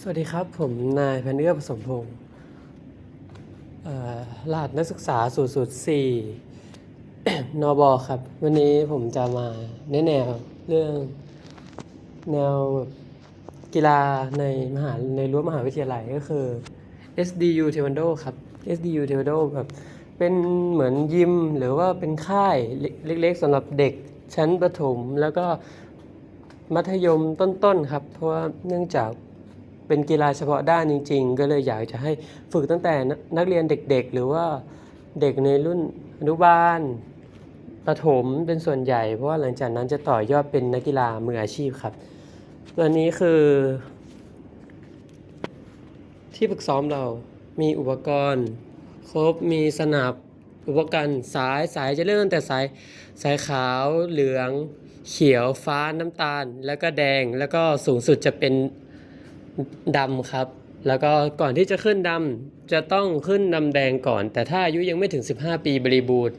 สวัสดีครับ ผมนายพันเอื้อผสมพงศ์รหัสนักศึกษา 004 นบครับ วันนี้ผมจะมาแนะแนวเรื่องแนวกีฬาในมหาในรั้วมหาวิทยาลัยก็คือ SDU Taekwondo ครับ SDU Taekwondo แบบเป็นเหมือนยิมหรือว่าเป็นค่ายเล็กๆสำหรับเด็กชั้นประถม แล้วก็มัธยมต้นๆครับ เพราะว่าเนื่องจาก เป็นกีฬาเฉพาะด้านจริง ๆ ก็เลยอยากจะให้ฝึกตั้งแต่นักเรียนเด็กๆ หรือว่าเด็กในรุ่นอนุบาลประถมเป็นส่วนใหญ่ เพราะว่าหลังจากนั้นจะต่อยอดเป็นนักกีฬามืออาชีพครับตัวนี้คือ ที่ฝึกซ้อมเรามีอุปกรณ์ ครบมีสนับอุปกรณ์สายสายจะเริ่มตั้งแต่สายสายขาวเหลือง เขียวฟ้าน้ำตาล แล้วก็แดงแล้วก็สูงสุดจะเป็น ดำครับ แล้วก็ก่อนที่จะขึ้นดำจะต้องขึ้นดำแดงก่อน แต่ถ้าอายุยังไม่ถึง 15 ปีบริบูรณ์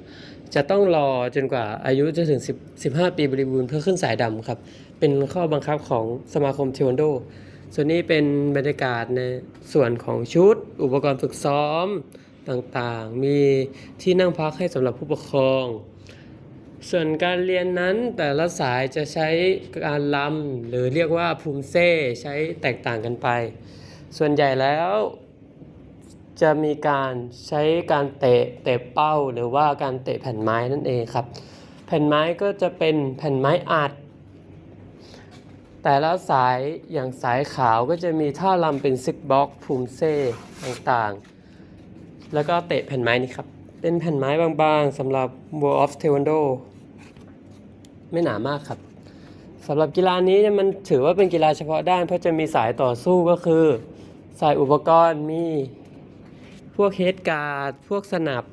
จะต้องรอจนกว่าอายุจะถึง 10 15 ปีบริบูรณ์เพื่อขึ้นสายดำครับ เป็นข้อบังคับของสมาคมเทควันโด ส่วนนี้เป็นบรรยากาศในส่วนของชุด อุปกรณ์ฝึกซ้อมต่างๆ มีที่นั่งพักให้สำหรับผู้ปกครอง ส่วนการเรียนนั้นแต่ละสายจะใช้การลำหรือเรียกว่าภูมิเซ่ใช้แตกต่างกันไป ส่วนใหญ่แล้วจะมีการใช้การเตะเตะเป้าหรือว่าการเตะแผ่นไม้นั่นเองครับ แผ่นไม้ก็จะเป็นแผ่นไม้อัด แต่ละสายอย่างสายขาวก็จะมีท่าลำเป็นซิกบ็อกภูมิเซ่ต่างๆ แล้วก็เตะแผ่นไม้นี่ครับ เป็นแผ่นไม้บางๆสำหรับ World of Taekwondo ไม่หนามากครับสำหรับกีฬานี้มันถือว่าเป็นกีฬาเฉพาะด้าน เพราะจะมีสายต่อสู้ก็คือ สายอุปกรณ์มีพวกเฮดการ์ดพวกสนับ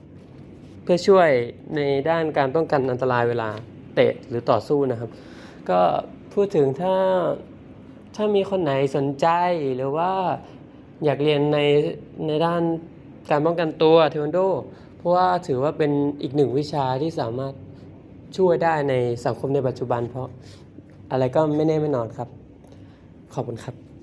เพื่อช่วยในด้านการป้องกันอันตรายเวลาเตะหรือต่อสู้นะครับ ก็พูดถึงถ้าถ้ามีคนไหนสนใจหรือว่าอยากเรียนในในด้านการป้องกันตัวเทควันโด ราะว่าถือว่าเป็นอีกหนึ่งวิชาที่สามารถช่วยได้ในสังคมในปัจจุบัน เพราะอะไรก็ไม่แน่ไม่นอนครับ ขอบคุณครับ